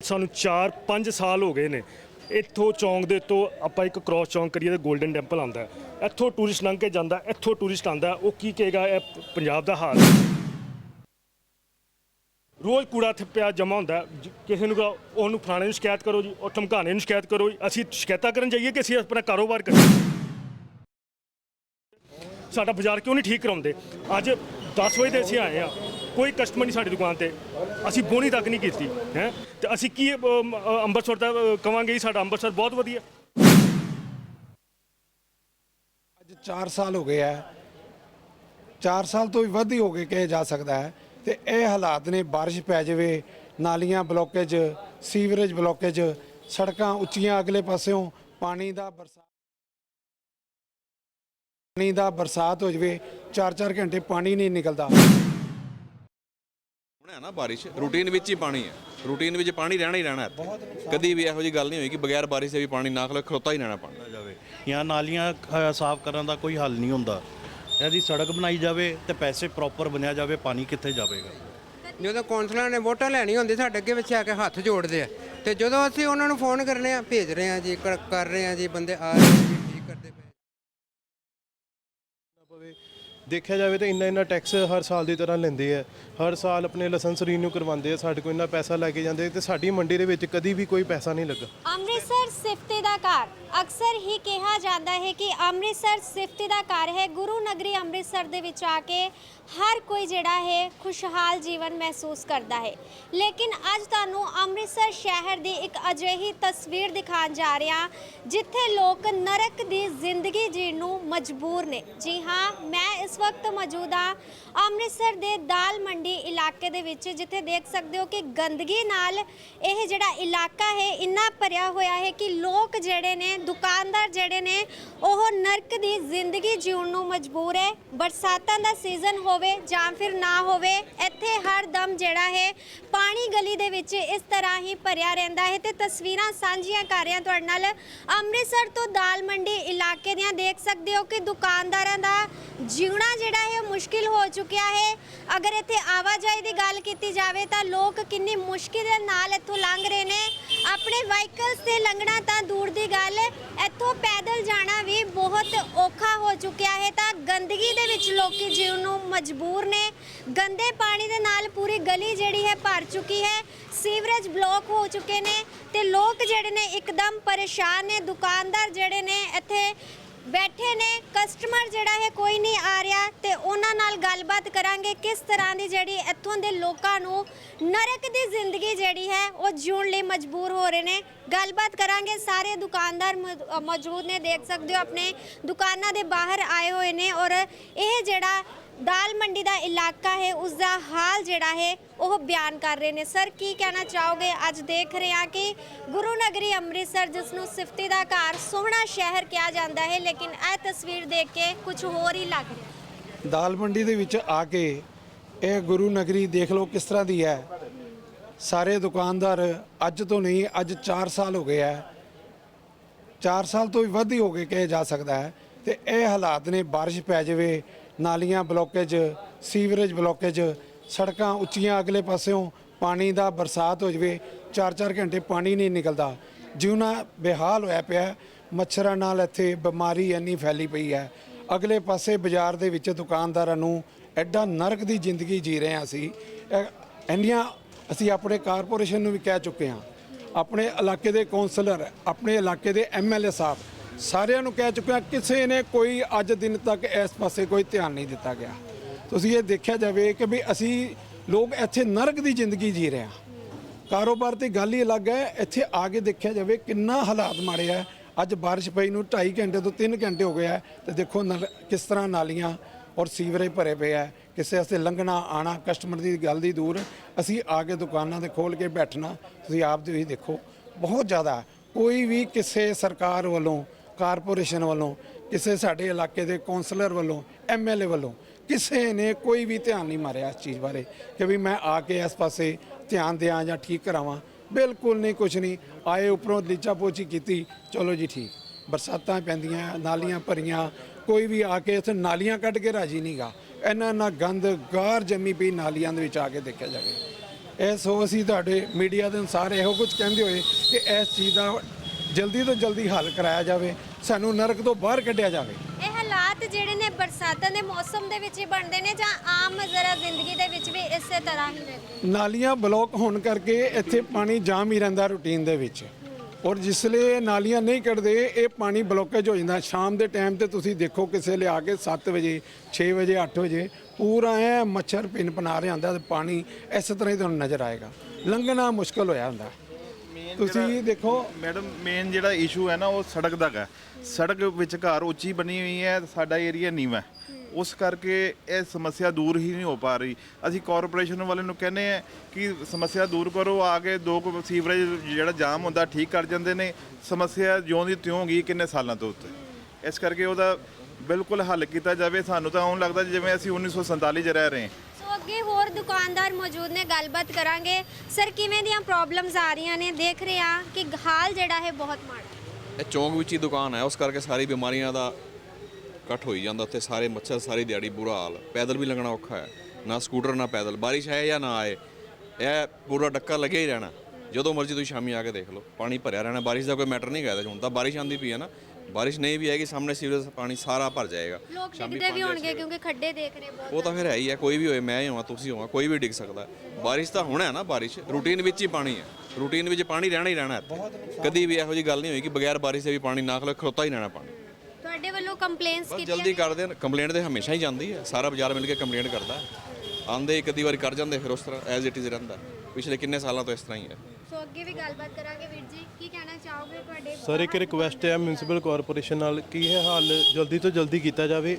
ਸਾਨੂੰ 4-5 ਸਾਲ ਹੋ ਗਏ ਨੇ। ਇੱਥੋਂ ਚੌਂਕ ਦੇ ਤੋਂ ਆਪਾਂ ਇੱਕ ਕ੍ਰਾਸ ਚੌਂਕ ਕਰੀਏ ਤੇ 골ਡਨ ਟੈਂਪਲ ਆਉਂਦਾ ਇੱਥੋਂ ਟੂਰਿਸਟ ਲੰਘ ਕੇ ਜਾਂਦਾ ਇੱਥੋਂ ਟੂਰਿਸਟ ਆਉਂਦਾ ਉਹ ਕੀ ਕਹੇਗਾ ਇਹ ਪੰਜਾਬ ਦਾ ਹਾਲ ਰੋਜ਼ ਕੂੜਾ ਇੱਥੇ ਪਿਆ ਜਮਾ ਹੁੰਦਾ ਕਿਸੇ ਨੂੰ ਕਹੋ, ਉਹਨੂੰ ਫਲਾਣੇ ਨੂੰ ਸ਼ਿਕਾਇਤ ਕਰੋ ਜੀ ਉਹ ਧਮਕਾਣੇ ਨੂੰ ਸ਼ਿਕਾਇਤ ਕਰੋ ਜੀ। ਅਸੀਂ ਸ਼ਿਕਾਇਤਾਂ ਕਰਨ ਜਾਈਏ ਕਿ ਅਸੀਂ ਆਪਣਾ ਕਾਰੋਬਾਰ ਕਰੀਏ? ਸਾਡਾ ਬਾਜ਼ਾਰ ਕਿਉਂ ਨਹੀਂ ਠੀਕ ਕਰਾਉਂਦੇ? ਅੱਜ 10 ਵਜੇ ਤੇ ਅਸੀਂ ਆਏ ਆ ਕੋਈ ਕਸਟਮਰ ਨਹੀਂ ਸਾਡੀ ਦੁਕਾਨ ਤੇ। ਅਸੀਂ ਬੋਣੀ ਤੱਕ ਨਹੀਂ ਕੀਤੀ ਹੈ? ਤੇ ਅਸੀਂ ਕੀ ਅਮ, ਅੰਮ੍ਰਿਤਸਰ ਦਾ ਕਵਾਂਗੇ ਜੀ ਸਾਡਾ ਅੰਮ੍ਰਿਤਸਰ ਬਹੁਤ ਵਧੀਆ। ਅੱਜ 4 ਸਾਲ ਹੋ ਗਏ ਆ 4 ਸਾਲ ਤੋਂ ਵੀ ਵੱਧ ਹੀ ਹੋ ਗਏ ਕਿਹਾ ਜਾ ਸਕਦਾ ਹੈ। ਤੇ ਇਹ ਹਾਲਾਤ ਨੇ ਬਾਰਿਸ਼ ਪੈ ਜਾਵੇ ਨਾਲੀਆਂ ਬਲੋਕੇਜ ਸੀਵਰੇਜ ਬਲੋਕੇਜ ਸੜਕਾਂ ਉੱਚੀਆਂ ਅਗਲੇ ਪਾਸਿਓਂ ਪਾਣੀ ਦਾ ਬਰਸਾਤ ਪਾਣੀ ਦਾ ਬਰਸਾਤ ਹੋ ਜਾਵੇ 4-4 ਘੰਟੇ ਪਾਣੀ ਨਹੀਂ ਨਿਕਲਦਾ। ਹੈ ਨਾ ਬਾਰਿਸ਼ ਰੂਟੀਨ ਵਿੱਚ ਹੀ ਪਾਣੀ ਹੈ। ਰੂਟੀਨ ਵਿੱਚ ਪਾਣੀ ਰਹਿਣਾ ਹੀ ਰਹਿਣਾ ਕਦੀ ਵੀ ਇਹੋ ਜੀ ਗੱਲ ਨਹੀਂ ਹੋਈ ਕਿ ਬਗੈਰ ਬਾਰਿਸ਼ ਦੇ ਵੀ ਪਾਣੀ ਨਾ ਖਲੋ ਖਲੋਤਾ ਹੀ ਰਹਿਣਾ ਪਾਣੀ। ਜਾਵੇ। ਜਾਂ ਨਾਲੀਆਂ ਸਾਫ਼ ਕਰਨ ਦਾ ਕੋਈ ਹੱਲ ਨਹੀਂ ਹੁੰਦਾ। ਇਹਦੀ ਸੜਕ ਬਣਾਈ ਜਾਵੇ ਤੇ ਪੈਸੇ ਪ੍ਰੋਪਰ ਬਣਿਆ ਜਾਵੇ ਪਾਣੀ ਕਿੱਥੇ ਜਾਵੇਗਾ? ਜਦੋਂ ਕੌਂਸਲਰਾਂ ਨੇ ਵੋਟਾਂ ਲੈਣੀ ਹੁੰਦੀ ਸਾਡੇ ਅੱਗੇ ਵਿੱਚ ਆ ਕੇ ਹੱਥ ਜੋੜਦੇ ਆ। ਤੇ ਜਦੋਂ ਅਸੀਂ ਉਹਨਾਂ ਨੂੰ ਫੋਨ ਕਰਨੇ ਆ ਭੇਜ ਰਹੇ ਆ ਜੀ ਕਰ ਕਰ ਰਹੇ ਆ ਜੀ ਬੰਦੇ ਆ ਰਹੇ ਆ ਜੀ ਠੀਕ ਕਰਦੇ ਪਏ ਦੇਖਿਆ ਜਾਵੇ ਤਾਂ ਇੰਨਾ ਇੰਨਾ ਟੈਕਸ ਹਰ ਸਾਲ ਦੀ ਤਰ੍ਹਾਂ ਲੈਂਦੇ ਆ। ਹਰ ਸਾਲ ਆਪਣੇ ਲਾਇਸੈਂਸ ਰੀਨਿਊ ਕਰਵਾਉਂਦੇ ਆ, ਸਾਡੇ ਕੋਲ ਇੰਨਾ ਪੈਸਾ ਲੈ ਕੇ ਜਾਂਦੇ ਤੇ ਸਾਡੀ ਮੰਡੀ ਦੇ ਵਿੱਚ ਕਦੀ ਵੀ ਕੋਈ ਪੈਸਾ ਨਹੀਂ ਲੱਗਾ। ਅੰਮ੍ਰਿਤਸਰ ਸਿਫਤੇ ਦਾ ਘਰ। ਅਕਸਰ ਹੀ ਕਿਹਾ ਜਾਂਦਾ ਹੈ ਕਿ ਅੰਮ੍ਰਿਤਸਰ ਸਿਫਤੇ ਦਾ ਘਰ ਹੈ। ਗੁਰੂ ਨਗਰੀ ਅੰਮ੍ਰਿਤਸਰ ਦੇ ਵਿੱਚ ਆ ਕੇ ਹਰ ਕੋਈ ਜਿਹੜਾ ਹੈ ਖੁਸ਼ਹਾਲ ਜੀਵਨ ਮਹਿਸੂਸ ਕਰਦਾ ਹੈ। ਲੇਕਿਨ ਅੱਜ ਤੁਹਾਨੂੰ ਅੰਮ੍ਰਿਤਸਰ ਸ਼ਹਿਰ ਦੀ ਇੱਕ ਅਜਿਹੀ ਤਸਵੀਰ ਦਿਖਾਉਣ ਜਾ ਰਿਹਾ ਜਿੱਥੇ ਲੋਕ ਨਰਕ ਦੀ ਜ਼ਿੰਦਗੀ ਜੀਣ ਨੂੰ ਮਜਬੂਰ ਨੇ। ਜੀ ਹਾਂ, ਮੈਂ ਇਸ ਵਕਤ ਮੌਜੂਦ ਹਾਂ ਅੰਮ੍ਰਿਤਸਰ ਦੇ ਦਾਲ ਮੰਡੀ ਇਲਾਕੇ ਦੇ ਵਿੱਚ ਜਿੱਥੇ ਦੇਖ ਸਕਦੇ ਹੋ ਕਿ ਗੰਦਗੀ ਨਾਲ ਇਹ ਜਿਹੜਾ ਇਲਾਕਾ ਹੈ, ਇੰਨਾ ਭਰਿਆ ਹੋਇਆ ਹੈ ਕਿ ਲੋਕ ਜਿਹੜੇ ਨੇ, ਦੁਕਾਨਦਾਰ ਜਿਹੜੇ ਨੇ, ਉਹ ਨਰਕ ਦੀ ਜ਼ਿੰਦਗੀ ਜਿਉਣ ਨੂੰ ਮਜਬੂਰ ਹੈ। ਬਰਸਾਤਾਂ ਦਾ ਸੀਜ਼ਨ ਹੋਵੇ ਜਾਂ ਫਿਰ ਨਾ ਹੋਵੇ, ਇੱਥੇ ਹਰ ਦਮ ਜਿਹੜਾ ਹੈ, ਪਾਣੀ ਗਲੀ ਦੇ ਵਿੱਚ ਇਸ ਤਰ੍ਹਾਂ ਹੀ ਭਰਿਆ ਰਹਿੰਦਾ ਹੈ ਤੇ ਤਸਵੀਰਾਂ ਸਾਂਝੀਆਂ ਕਰ ਰਿਹਾ ਤੁਹਾਡੇ ਨਾਲ ਅੰਮ੍ਰਿਤਸਰ ਤੋਂ ਦਾਲ ਮੰਡੀ ਇਲਾਕੇ ਦੀਆਂ। ਦੇਖ ਸਕਦੇ ਹੋ ਕਿ ਦੁਕਾਨਦਾਰਾਂ ਦਾ ਜਿਉਣਾ ਜਿਹੜਾ ਹੈ ਮੁਸ਼ਕਿਲ ਹੋ ਚੁੱਕਿਆ ਹੈ। ਅਗਰ ਇੱਥੇ ਆਵਾਜਾਈ ਦੀ ਗੱਲ ਕੀਤੀ ਜਾਵੇ ਤਾਂ ਲੋਕ ਕਿੰਨੀ ਮੁਸ਼ਕਿਲ ਦੇ ਨਾਲ ਇੱਥੋਂ ਲੰਘ ਰਹੇ ਨੇ। ਆਪਣੇ ਵਾਹੀਕਲਸ ਤੇ ਲੰਘਣਾ ਤਾਂ ਦੂਰ ਦੀ ਗੱਲ ਇੱਥੋਂ ਪੈਦਲ ਜਾਣਾ ਵੀ ਬਹੁਤ ਔਖਾ ਹੋ ਚੁੱਕਿਆ ਹੈ ਤਾਂ ਗੰਦਗੀ ਦੇ ਵਿੱਚ ਲੋਕੀ ਜੀਉਣ ਨੂੰ ਮਜਬੂਰ ਨੇ। ਗੰਦੇ ਪਾਣੀ ਦੇ ਨਾਲ ਪੂਰੀ ਗਲੀ ਜਿਹੜੀ ਹੈ ਭਰ ਚੁੱਕੀ ਹੈ। ਸੀਵਰੇਜ ਬਲੌਕ ਹੋ ਚੁੱਕੇ ਨੇ ਤੇ ਲੋਕ ਜਿਹੜੇ ਨੇ ਇੱਕਦਮ ਪਰੇਸ਼ਾਨ ਨੇ। ਦੁਕਾਨਦਾਰ ਜਿਹੜੇ ਨੇ ਇੱਥੇ ਬੈਠੇ ਨੇ ਕਸਟਮਰ ਜਿਹੜਾ ਹੈ ਕੋਈ ਨਹੀਂ ਆ ਰਿਹਾ ਤੇ ਉਹਨਾਂ ਨਾਲ ਗੱਲਬਾਤ ਕਰਾਂਗੇ ਕਿਸ ਤਰ੍ਹਾਂ ਦੀ ਜਿਹੜੀ ਇੱਥੋਂ ਦੇ ਲੋਕਾਂ ਨੂੰ ਨਰਕ ਦੀ ਜ਼ਿੰਦਗੀ ਜਿਹੜੀ ਹੈ ਉਹ ਜਿਉਣ ਲਈ ਮਜਬੂਰ ਹੋ ਰਹੇ ਨੇ। ਗੱਲਬਾਤ ਕਰਾਂਗੇ, ਸਾਰੇ ਦੁਕਾਨਦਾਰ ਮੌਜੂਦ ਨੇ, ਦੇਖ ਸਕਦੇ ਹੋ ਆਪਣੇ ਦੁਕਾਨਾਂ ਦੇ ਬਾਹਰ ਆਏ ਹੋਏ ਨੇ ਔਰ ਇਹ ਜਿਹੜਾ ਦਾਲ ਮੰਡੀ ਦਾ ਇਲਾਕਾ ਹੈ, ਉਸ ਦਾ ਹਾਲ ਜਿਹੜਾ ਹੈ, ਉਹ ਬਿਆਨ ਕਰ ਰਹੇ ਨੇ। ਸਰ ਕੀ ਕਹਿਣਾ ਚਾਹੋਗੇ? ਅੱਜ ਦੇਖ ਰਹੇ ਹਾਂ ਕਿ ਗੁਰੂ ਨਗਰੀ ਅੰਮ੍ਰਿਤਸਰ, ਜਿਸ ਨੂੰ ਸਿਫਤੀ ਦਾ ਘਰ ਸੋਹਣਾ ਸ਼ਹਿਰ ਕਿਹਾ ਜਾਂਦਾ ਹੈ, ਲੇਕਿਨ ਇਹ ਤਸਵੀਰ ਦੇਖ ਕੇ ਕੁਝ ਹੋਰ ਹੀ ਲੱਗ ਰਿਹਾ ਦਾਲ ਮੰਡੀ ਦੇ ਵਿੱਚ ਆ ਕੇ ਇਹ ਗੁਰੂ ਨਗਰੀ ਦੇਖ ਲਓ ਕਿਸ ਤਰ੍ਹਾਂ ਦੀ ਹੈ। ਸਾਰੇ ਦੁਕਾਨਦਾਰ ਅੱਜ ਤੋਂ ਨਹੀਂ, ਅੱਜ 4 ਸਾਲ ਹੋ ਗਏ ਹੈ। 4 ਸਾਲ ਤੋਂ ਵੀ ਵੱਧ ਹੀ ਹੋ ਗਏ ਕਿਹਾ ਜਾ ਸਕਦਾ ਹੈ। ਤੇ ਇਹ ਹਾਲਾਤ ਨੇ, ਬਾਰਿਸ਼ ਪੈ ਜਾਵੇ ਨਾਲੀਆਂ ਬਲੋਕੇਜ, ਸੀਵਰੇਜ ਬਲੋਕੇਜ, ਸੜਕਾਂ ਉੱਚੀਆਂ ਅਗਲੇ ਪਾਸਿਓਂ ਪਾਣੀ ਦਾ ਬਰਸਾਤ ਹੋ ਜਾਵੇ 4-4 ਘੰਟੇ ਪਾਣੀ ਨਹੀਂ ਨਿਕਲਦਾ। ਜਿਉਣਾ ਬੇਹਾਲ ਹੋਇਆ ਪਿਆ, ਮੱਛਰਾਂ ਨਾਲ ਇੱਥੇ ਬਿਮਾਰੀ ਇੰਨੀ ਫੈਲੀ ਪਈ ਹੈ। ਅਗਲੇ ਪਾਸੇ ਬਾਜ਼ਾਰ ਦੇ ਵਿੱਚ ਦੁਕਾਨਦਾਰਾਂ ਨੂੰ ਐਡਾ ਨਰਕ ਦੀ ਜ਼ਿੰਦਗੀ ਜੀ ਰਹੇ ਹਾਂ ਅਸੀਂ। ਇੰਨੀਆਂ ਅਸੀਂ ਆਪਣੇ ਕਾਰਪੋਰੇਸ਼ਨ ਨੂੰ ਵੀ ਕਹਿ ਚੁੱਕੇ ਹਾਂ। ਆਪਣੇ ਇਲਾਕੇ ਦੇ ਕੌਂਸਲਰ, ਆਪਣੇ ਇਲਾਕੇ ਦੇ ਐਮਐਲਏ ਸਾਹਿਬ ਸਾਰਿਆਂ ਨੂੰ ਕਹਿ ਚੁੱਕਿਆ, ਕਿਸੇ ਨੇ ਕੋਈ ਅੱਜ ਦਿਨ ਤੱਕ ਇਸ ਪਾਸੇ ਕੋਈ ਧਿਆਨ ਨਹੀਂ ਦਿੱਤਾ ਗਿਆ। ਤੁਸੀਂ ਇਹ ਦੇਖਿਆ ਜਾਵੇ ਕਿ ਵੀ ਅਸੀਂ ਲੋਕ ਇੱਥੇ ਨਰਕ ਦੀ ਜ਼ਿੰਦਗੀ ਜੀ ਰਹੇ ਹਾਂ। ਕਾਰੋਬਾਰ ਤੇ ਗੱਲ ਹੀ ਅਲੱਗ ਹੈ। ਇੱਥੇ ਆ ਕੇ ਦੇਖਿਆ ਜਾਵੇ ਕਿੰਨਾ ਹਾਲਾਤ ਮਾੜੇ ਆ। ਅੱਜ ਬਾਰਿਸ਼ ਪਈ ਨੂੰ 2.5 ਘੰਟੇ ਤੋਂ 3 ਘੰਟੇ ਹੋ ਗਏ ਆ ਤੇ ਦੇਖੋ ਨਲ- ਕਿਸ ਤਰ੍ਹਾਂ ਨਾਲੀਆਂ ਔਰ ਸੀਵਰੇਜ ਭਰੇ ਪਏ ਆ। ਕਿਸੇ ਵਾਸਤੇ ਲੰਘਣਾ ਆਣਾ ਕਸਟਮਰ ਦੀ ਗੱਲ ਦੀ ਦੂਰ। ਅਸੀਂ ਆ ਕੇ ਦੁਕਾਨਾਂ ਤੇ ਖੋਲ ਕੇ ਬੈਠਣਾ, ਤੁਸੀਂ ਆਪ ਦੇ ਵੀ ਦੇਖੋ, ਬਹੁਤ ਜ਼ਿਆਦਾ। ਕੋਈ ਵੀ ਕਿਸੇ ਸਰਕਾਰ ਵੱਲੋਂ ਕਾਰਪੋਰੇਸ਼ਨ ਵੱਲੋਂ, ਕਿਸੇ ਸਾਡੇ ਇਲਾਕੇ ਦੇ ਕੌਂਸਲਰ ਵੱਲੋਂ ਐਮਐਲਏ ਵੱਲੋਂ, ਕਿਸੇ ਨੇ ਕੋਈ ਵੀ ਧਿਆਨ ਨਹੀਂ ਮਾਰਿਆ ਇਸ ਚੀਜ਼ ਬਾਰੇ ਕਿ ਵੀ ਮੈਂ ਆ ਕੇ ਇਸ ਪਾਸੇ ਧਿਆਨ ਦਿਆਂ ਜਾਂ ਠੀਕ ਕਰਾਵਾਂ। ਬਿਲਕੁਲ ਨਹੀਂ ਕੁਝ ਨਹੀਂ। ਆਏ ਉੱਪਰੋਂ ਲੀਚਾ ਪੋਚੀ ਕੀਤੀ। ਚਲੋ ਜੀ ਠੀਕ। ਬਰਸਾਤਾਂ ਪੈਂਦੀਆਂ, ਨਾਲੀਆਂ ਭਰੀਆਂ। ਕੋਈ ਵੀ ਆ ਕੇ ਇੱਥੇ ਨਾਲੀਆਂ ਕੱਢ ਕੇ ਰਾਜੀ ਨਹੀਂਗਾ ਇੰਨਾ ਨਾ ਗੰਦ ਗਾਰ ਜੰਮੀ ਪਈ ਨਾਲੀਆਂ ਦੇ ਵਿੱਚ ਆ ਕੇ ਦੇਖਿਆ ਜਾਵੇ। ਇਹ ਸੋ ਅਸੀਂ ਤੁਹਾਡੇ ਮੀਡੀਆ ਦੇ ਅਨੁਸਾਰ ਇਹੋ ਕੁਝ ਕਹਿੰਦੇ ਹੋਏ ਕਿ ਇਸ ਚੀਜ਼ ਦਾ ਜਲਦੀ ਤੋਂ ਜਲਦੀ ਹੱਲ ਕਰਾਇਆ ਜਾਵੇ। ਸਾਨੂੰ ਨਰਕ ਤੋਂ ਬਾਹਰ ਕੱਢਿਆ ਜਾਵੇ। ਇਹ ਹਾਲਾਤ ਜਿਹੜੇ ਨੇ ਬਰਸਾਤਾਂ ਦੇ ਮੌਸਮ ਦੇ ਵਿੱਚ ਹੀ ਬਣਦੇ ਨੇ ਜਾਂ ਆਮ ਜ਼ਰਾ ਜ਼ਿੰਦਗੀ ਦੇ ਵਿੱਚ ਵੀ ਇਸੇ ਤਰ੍ਹਾਂ ਹੀ ਨੇ? ਨਾਲੀਆਂ ਬਲੌਕ ਹੋਣ ਕਰਕੇ ਇੱਥੇ ਪਾਣੀ ਜਾਮ ਹੀ ਰਹਿੰਦਾ ਰੂਟੀਨ ਦੇ ਵਿੱਚ। ਔਰ ਜਿਸਲੇ ਇਹ ਨਾਲੀਆਂ ਨਹੀਂ ਕੱਢਦੇ ਇਹ ਪਾਣੀ ਬਲੋਕੇਜ ਹੋ ਜਾਂਦਾ। ਸ਼ਾਮ ਦੇ ਟਾਈਮ ਤੇ ਤੁਸੀਂ ਦੇਖੋ ਕਿਸੇ ਲਿਆ ਕੇ 7 ਵਜੇ 6 ਵਜੇ 8 ਵਜੇ ਪੂਰਾ ਐ ਮੱਛਰ ਪਿੰਨ ਪਨਾ ਰਿਹਾ ਹੁੰਦਾ ਤੇ ਪਾਣੀ ਇਸ ਤਰ੍ਹਾਂ ਹੀ ਤੁਹਾਨੂੰ ਨਜ਼ਰ ਆਏਗਾ। ਲੰਘਣਾ ਮੁਸ਼ਕਲ ਹੋਇਆ ਹੁੰਦਾ। ਤੁਸੀਂ ਦੇਖੋ। ਮੈਡਮ ਮੇਨ ਜਿਹੜਾ ਇਸ਼ੂ ਹੈ ਨਾ ਉਹ ਸੜਕ ਦਾ ਹੈ ਸੜਕ ਵਿਚਕਾਰ ਉੱਚੀ ਬਣੀ ਹੋਈ ਹੈ ਸਾਡਾ ਏਰੀਆ ਨੀਵਾਂ ਹੈ। ਉਸ ਕਰਕੇ ਇਹ ਸਮੱਸਿਆ ਦੂਰ ਹੀ ਨਹੀਂ ਹੋ ਪਾ ਰਹੀ। ਅਸੀਂ ਕਾਰਪੋਰੇਸ਼ਨ ਵਾਲੇ ਨੂੰ ਕਹਿੰਦੇ ਆ ਕਿ ਸਮੱਸਿਆ ਦੂਰ ਕਰੋ ਆ ਕੇ ਦੋ ਕੁ ਸੀਵਰੇਜ ਜਿਹੜਾ ਜਾਮ ਹੁੰਦਾ ਠੀਕ ਕਰ ਜਾਂਦੇ ਨੇ। ਸਮੱਸਿਆ ਜਿਉਂ ਦੀ ਤਿਉਂ ਗਈ ਕਿੰਨੇ ਸਾਲਾਂ ਤੋਂ ਉੱਤੇ। ਇਸ ਕਰਕੇ ਉਹਦਾ ਬਿਲਕੁਲ ਹੱਲ ਕੀਤਾ ਜਾਵੇ। ਸਾਨੂੰ ਤਾਂ ਆਉਣ ਲੱਗਦਾ ਜਿਵੇਂ ਅਸੀਂ 1947 'ਚ ਰਹਿ ਰਹੇ ਹਾਂ। ਅੱਗੇ ਹੋਰ ਦੁਕਾਨਦਾਰ ਮੌਜੂਦ ਨੇ, ਗੱਲਬਾਤ ਕਰਾਂਗੇ। ਸਰ ਕਿਵੇਂ ਦੀਆਂ ਪ੍ਰੋਬਲਮਸ ਆ ਰਹੀਆਂ ਨੇ? ਦੇਖ ਰਹੇ ਆ ਕਿ ਹਾਲ ਜਿਹੜਾ ਹੈ ਬਹੁਤ ਮਾੜਾ ਇਹ ਚੌਂਕ ਵਿੱਚ ਹੀ ਦੁਕਾਨ ਹੈ। ਉਸ ਕਰਕੇ ਸਾਰੀ ਬਿਮਾਰੀਆਂ ਦਾ ਇਕੱਠ ਹੋਈ ਜਾਂਦਾ ਉੱਥੇ। ਸਾਰੇ ਮੱਛਰ, ਸਾਰੀ ਦਿਹਾੜੀ ਬੁਰਾ ਹਾਲ ਪੈਦਲ ਵੀ ਲੰਘਣਾ ਔਖਾ ਹੈ। ਨਾ ਸਕੂਟਰ, ਨਾ ਪੈਦਲ। ਬਾਰਿਸ਼ ਆਏ ਜਾਂ ਨਾ ਆਏ, ਇਹ ਪੂਰਾ ਡੱਕਾ ਲੱਗਿਆ ਹੀ ਰਹਿਣਾ। ਜਦੋਂ ਮਰਜ਼ੀ ਤੁਸੀਂ ਸ਼ਾਮੀ ਆ ਕੇ ਦੇਖ ਲਓ। ਪਾਣੀ ਭਰਿਆ ਰਹਿਣਾ। ਬਾਰਿਸ਼ ਦਾ ਕੋਈ ਮੈਟਰ ਨਹੀਂ ਹੈਗਾ ਹੁਣ ਤਾਂ ਬਾਰਿਸ਼ ਆਂਦੀ ਪਈ ਹੈ ਨਾ। ਬਾਰਿਸ਼ ਨਹੀਂ ਵੀ ਆਏਗੀ ਸਾਹਮਣੇ ਸੀਵਰੇਜ ਦਾ ਪਾਣੀ ਸਾਰਾ ਭਰ ਜਾਏਗਾ। ਲੋਕ ਸ਼ਾਮੀ ਡਿੱਗਦੇ ਵੀ ਹੋਣਗੇ ਕਿਉਂਕਿ ਖੱਡੇ ਦੇਖ ਰਹੇ ਬਹੁਤ ਉਹ ਤਾਂ ਫਿਰ ਹੈ ਹੀ ਹੈ ਕੋਈ ਵੀ ਹੋਏ ਮੈਂ ਹੀ ਹੋਵਾਂ ਤੁਸੀਂ ਹੋਵਾਂ ਕੋਈ ਵੀ ਡਿੱਗ ਸਕਦਾ। ਹੈ। ਬਾਰਿਸ਼ ਤਾਂ ਹੋਣਾ ਹੈ ਨਾ ਬਾਰਿਸ਼ ਰੂਟੀਨ ਵਿੱਚ ਹੀ ਪਾਣੀ ਹੈ। ਰੂਟੀਨ ਵਿੱਚ ਪਾਣੀ ਰਹਿਣਾ ਹੀ ਰਹਿਣਾ ਇੱਥੇ। ਕਦੀ ਵੀ ਇਹੋ ਜੀ ਗੱਲ ਨਹੀਂ ਹੋਈ ਕਿ ਬਗੈਰ ਬਾਰਿਸ਼ ਦੇ ਵੀ ਪਾਣੀ ਨਾ ਖਲੋ ਖਲੋਤਾ ਹੀ ਰਹਿਣਾ ਪਾਣੀ। ਤੁਹਾਡੇ ਵੱਲੋਂ ਕੰਪਲੇਂਟਸ ਬਸ ਜਲਦੀ ਕਰਦੇ ਨੇ ਕੰਪਲੇਂਟ ਤੇ ਹਮੇਸ਼ਾ ਹੀ ਜਾਂਦੀ ਹੈ। ਸਾਰਾ ਬਾਜ਼ਾਰ ਮਿਲ ਕੇ ਕੰਪਲੇਂਟ ਕਰਦਾ। ਹੈ। ਆਂਦੇ ਇੱਕ ਅੱਧੀ ਵਾਰੀ ਕਰ ਜਾਂਦੇ ਫਿਰ ਉਸ ਤਰ੍ਹਾਂ ਐਜ਼ ਇਟ ਇਜ਼ ਰਹਿੰਦਾ। ਪਿਛਲੇ ਕਿੰਨੇ ਸਾਲਾਂ ਤੋਂ ਇਸ ਤਰ੍ਹਾਂ ਹੀ ਹੈ। ਸੋ ਅੱਗੇ ਵੀ ਗੱਲਬਾਤ ਕਰਾਂਗੇ ਵੀਰ ਜੀ ਕੀ ਕਹਿਣਾ ਚਾਹੋਗੇ ਤੁਹਾਡੇ ਸਰ ਇੱਕ ਰਿਕੁਐਸਟ ਹੈ ਮਿਊਨਿਸਪਲ ਕਾਰਪੋਰੇਸ਼ਨ ਨਾਲ ਕਿ ਇਹ ਹੱਲ ਜਲਦੀ ਤੋਂ ਜਲਦੀ ਕੀਤਾ ਜਾਵੇ?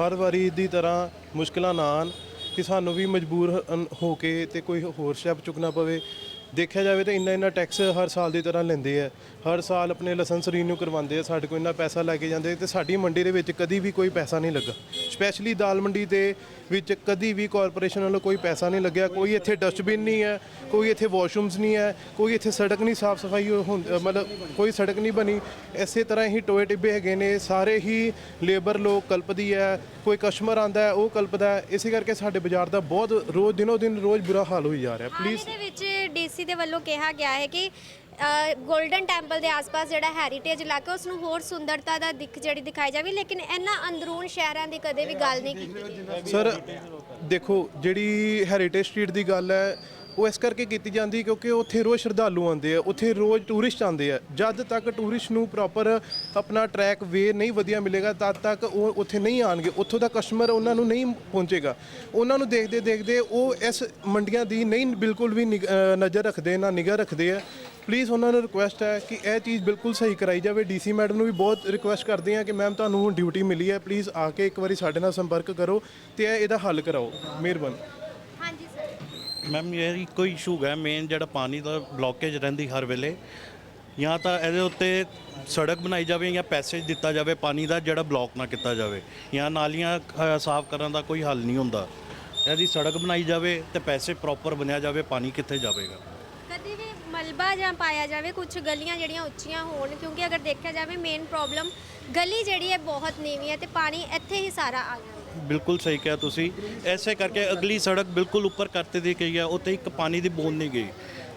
ਹਰ ਵਾਰੀ ਦੀ ਤਰ੍ਹਾਂ ਮੁਸ਼ਕਲਾਂ ਨਾ ਆਉਣ ਕਿ ਸਾਨੂੰ ਵੀ ਮਜਬੂਰ ਹ- ਹੋ ਕੇ ਤੇ ਕੋਈ ਹੋਰ ਸਟੈਪ ਚੁੱਕਣਾ ਪਵੇ। ਦੇਖਿਆ ਜਾਵੇ ਤਾਂ ਇੰਨਾ ਇੰਨਾ ਟੈਕਸ ਹਰ ਸਾਲ ਦੀ ਤਰ੍ਹਾਂ ਲੈਂਦੇ ਆ। ਹਰ ਸਾਲ ਆਪਣੇ ਲਾਇਸੈਂਸ ਰੀਨਿਊ ਕਰਵਾਉਂਦੇ ਆ ਸਾਡੇ ਕੋਲ ਇੰਨਾ ਪੈਸਾ ਲੈ ਕੇ ਜਾਂਦੇ ਤੇ ਸਾਡੀ ਮੰਡੀ ਦੇ ਵਿੱਚ ਕਦੀ ਵੀ ਕੋਈ ਪੈਸਾ ਨਹੀਂ ਲੱਗਾ। ਸਪੈਸ਼ਲੀ ਦਾਲ ਮੰਡੀ ਦੇ ਵਿੱਚ ਕਦੀ ਵੀ ਕਾਰਪੋਰੇਸ਼ਨ ਵੱਲੋਂ ਕੋਈ ਪੈਸਾ ਨਹੀਂ ਲੱਗਿਆ ਕੋਈ ਇੱਥੇ ਡਸਟਬਿਨ ਨਹੀਂ ਹੈ ਕੋਈ ਇੱਥੇ ਵਾਸ਼ਰੂਮਸ ਨਹੀਂ ਹੈ ਕੋਈ ਇੱਥੇ ਸੜਕ ਨਹੀਂ ਸਾਫ਼ ਸਫ਼ਾਈ ਮਤਲਬ ਕੋਈ ਸੜਕ ਨਹੀਂ ਬਣੀ। ਇਸੇ ਤਰ੍ਹਾਂ ਹੀ ਟੋਏ ਟਿੱਬੇ ਹੈਗੇ ਨੇ ਸਾਰੇ ਹੀ ਲੇਬਰ ਲੋਕ ਕਲਪਦੀ ਹੈ ਕੋਈ ਕਸਟਮਰ ਆਂਦਾ ਉਹ ਕਲਪਦਾ ਇਸੇ ਕਰਕੇ ਸਾਡੇ ਬਾਜ਼ਾਰ ਦਾ ਬਹੁਤ ਰੋਜ਼ ਦਿਨੋ ਦਿਨ ਰੋਜ਼ ਬੁਰਾ ਹਾਲ ਹੋਈ ਜਾ ਰਿਹਾ। ਪਲੀਜ਼ ਹੀ ਦੇ ਵਿੱਚ ਡੀਸੀ ਦੇ ਵੱਲੋਂ ਕਿਹਾ ਗਿਆ ਹੈ ਕਿ ਗੋਲਡਨ ਟੈਂਪਲ ਦੇ ਆਸ-ਪਾਸ ਜਿਹੜਾ ਹੈਰੀਟੇਜ ਇਲਾਕਾ ਉਸ ਨੂੰ ਹੋਰ ਸੁੰਦਰਤਾ ਦਾ ਦਿੱਖ ਜਿਹੜੀ ਦਿਖਾਈ ਜਾਵੇ, ਲੇਕਿਨ ਇਹਨਾਂ ਅੰਦਰੂਨ ਸ਼ਹਿਰਾਂ ਦੀ ਕਦੇ ਵੀ ਗੱਲ ਨਹੀਂ ਕੀਤੀ। ਗਈ ਸਰ, ਦੇਖੋ, ਜਿਹੜੀ ਹੈਰੀਟੇਜ ਸਟਰੀਟ ਦੀ ਗੱਲ ਹੈ ਉਹ ਇਸ ਕਰਕੇ ਕੀਤੀ ਜਾਂਦੀ ਕਿਉਂਕਿ ਉੱਥੇ ਰੋਜ਼ ਸ਼ਰਧਾਲੂ ਆਉਂਦੇ ਆ, ਉੱਥੇ ਰੋਜ਼ ਟੂਰਿਸਟ ਆਉਂਦੇ ਆ। ਜਦ ਤੱਕ ਟੂਰਿਸਟ ਨੂੰ ਪ੍ਰੋਪਰ ਆਪਣਾ ਟਰੈਕ ਵੇ ਨਹੀਂ ਵਧੀਆ ਮਿਲੇਗਾ, ਤਦ ਤੱਕ ਉਹ ਉੱਥੇ ਨਹੀਂ ਆਣਗੇ ਉੱਥੋਂ ਦਾ ਕਸਟਮਰ ਉਹਨਾਂ ਨੂੰ ਨਹੀਂ ਪਹੁੰਚੇਗਾ। ਉਹਨਾਂ ਨੂੰ ਦੇਖਦੇ ਦੇਖਦੇ ਉਹ ਇਸ ਮੰਡੀਆਂ ਦੀ ਨਹੀਂ, ਬਿਲਕੁਲ ਵੀ ਨਿਗ- ਨਜ਼ਰ ਰੱਖਦੇ, ਨਾ ਨਿਗਾਹ ਰੱਖਦੇ ਆ। ਪਲੀਜ਼ ਉਹਨਾਂ ਨੂੰ ਰਿਕੁਐਸਟ ਹੈ ਕਿ ਇਹ ਚੀਜ਼ ਬਿਲਕੁਲ ਸਹੀ ਕਰਾਈ ਜਾਵੇ। ਡੀਸੀ ਮੈਡਮ ਨੂੰ ਵੀ ਬਹੁਤ ਰਿਕੁਐਸਟ ਕਰਦੇ ਆ ਕਿ ਮੈਮ ਤੁਹਾਨੂੰ ਹੁਣ ਡਿਊਟੀ ਮਿਲੀ ਹੈ। ਪਲੀਜ਼ ਆ ਕੇ ਇੱਕ ਵਾਰੀ ਸਾਡੇ ਨਾਲ ਸੰਪਰਕ ਕਰੋ ਤੇ ਇਹ ਇਹਦਾ ਹੱਲ ਕਰਾਓ। ਮਿਹਰਬਾਨੀ। ਮੈਮ ਇਹ ਇੱਕੋ ਇਸ਼ੂ ਹੈ ਮੇਨ ਜਿਹੜਾ ਪਾਣੀ ਦਾ ਬਲੌਕੇਜ ਰਹਿੰਦੀ ਹਰ ਵੇਲੇ। ਜਾਂ ਤਾਂ ਇਹਦੇ ਉੱਤੇ ਸੜਕ ਬਣਾਈ ਜਾਵੇ ਜਾਂ ਪੈਸੇਜ ਦਿੱਤਾ ਜਾਵੇ ਪਾਣੀ ਦਾ ਜਿਹੜਾ ਬਲੌਕ ਨਾ ਕੀਤਾ ਜਾਵੇ। ਜਾਂ ਨਾਲੀਆਂ ਅ, ਸਾਫ਼ ਕਰਨ ਦਾ ਕੋਈ ਹੱਲ ਨਹੀਂ ਹੁੰਦਾ। ਇਹਦੀ ਸੜਕ ਬਣਾਈ ਜਾਵੇ ਤੇ ਪੈਸੇ ਪ੍ਰੋਪਰ ਬਣਿਆ ਜਾਵੇ ਪਾਣੀ ਕਿੱਥੇ ਜਾਵੇਗਾ। ਕਦੀ ਵੀ ਮਲਬਾ ਜਾਂ ਪਾਇਆ ਜਾਵੇ ਕੁਝ ਗਲੀਆਂ ਜਿਹੜੀਆਂ ਉੱਚੀਆਂ ਹੋਣ ਕਿਉਂਕਿ ਅਗਰ ਦੇਖਿਆ ਜਾਵੇ ਮੇਨ ਪ੍ਰੋਬਲਮ ਗਲੀ ਜਿਹੜੀ ਹੈ ਬਹੁਤ ਨੀਵੀਂ ਹੈ ਤੇ ਪਾਣੀ ਇੱਥੇ ਹੀ ਸਾਰਾ ਆ ਜਾਂਦਾ। ਬਿਲਕੁਲ ਸਹੀ ਕਿਹਾ ਤੁਸੀਂ। ਐਸੇ ਕਰਕੇ ਅਗਲੀ ਸੜਕ ਬਿਲਕੁਲ ਉੱਪਰ ਕਰਤੇ ਦੀ ਗਈ ਹੈ ਉੱਥੇ ਇੱਕ ਪਾਣੀ ਦੀ ਬੂੰਦ ਨਹੀਂ ਗਈ।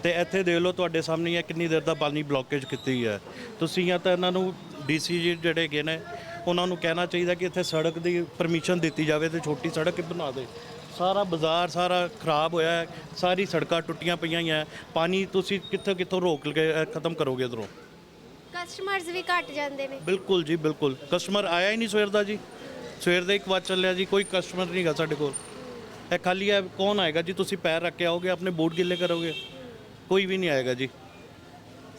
ਤੇ ਇੱਥੇ ਦੇਖ ਲਓ ਤੁਹਾਡੇ ਸਾਹਮਣੇ ਹੀ ਕਿੰਨੀ ਦੇਰ ਦਾ ਪਾਣੀ ਬਲੌਕੇਜ ਕੀਤੀ ਹੈ ਤੁਸੀਂ ਜਾਂ ਤਾਂ ਇਹਨਾਂ ਨੂੰ ਡੀਸੀ ਜੀ ਜਿਹੜੇ ਹੈਗੇ ਨੇ ਉਹਨਾਂ ਨੂੰ ਕਹਿਣਾ ਚਾਹੀਦਾ ਕਿ ਇੱਥੇ ਸੜਕ ਦੀ ਪਰਮਿਸ਼ਨ ਦਿੱਤੀ ਜਾਵੇ ਤੇ ਛੋਟੀ ਸੜਕ ਬਣਾ ਦੇ। ਸਾਰਾ ਬਾਜ਼ਾਰ ਸਾਰਾ ਖਰਾਬ ਹੋਇਆ ਹੈ ਸਾਰੀ ਸੜਕਾਂ ਟੁੱਟੀਆਂ ਪਈਆਂ ਹੀ ਹੈ। ਪਾਣੀ ਤੁਸੀਂ ਕਿੱਥੋਂ ਕਿੱਥੋਂ ਰੋਕ ਕੇ ਖਤਮ ਕਰੋਗੇ ਇਧਰੋਂ? ਕਸਟਮਰਸ ਵੀ ਘਟ ਜਾਂਦੇ ਨੇ। ਬਿਲਕੁਲ ਜੀ ਬਿਲਕੁਲ। ਕਸਟਮਰ ਆਇਆ ਹੀ ਨਹੀਂ ਸਵੇਰ ਦਾ ਜੀ। ਸਵੇਰ ਦੇ ਇੱਕ ਵਾਰ ਚੱਲਿਆ ਜੀ ਕੋਈ ਕਸਟਮਰ ਨਹੀਂ ਹੈਗਾ ਸਾਡੇ ਕੋਲ। ਇਹ ਖਾਲੀ ਹੈ ਕੌਣ ਆਏਗਾ ਜੀ ਤੁਸੀਂ ਪੈਰ ਰੱਖ ਕੇ ਆਓਗੇ ਆਪਣੇ ਬੂਟ ਗਿੱਲੇ ਕਰੋਗੇ? ਕੋਈ ਵੀ ਨਹੀਂ ਆਏਗਾ ਜੀ।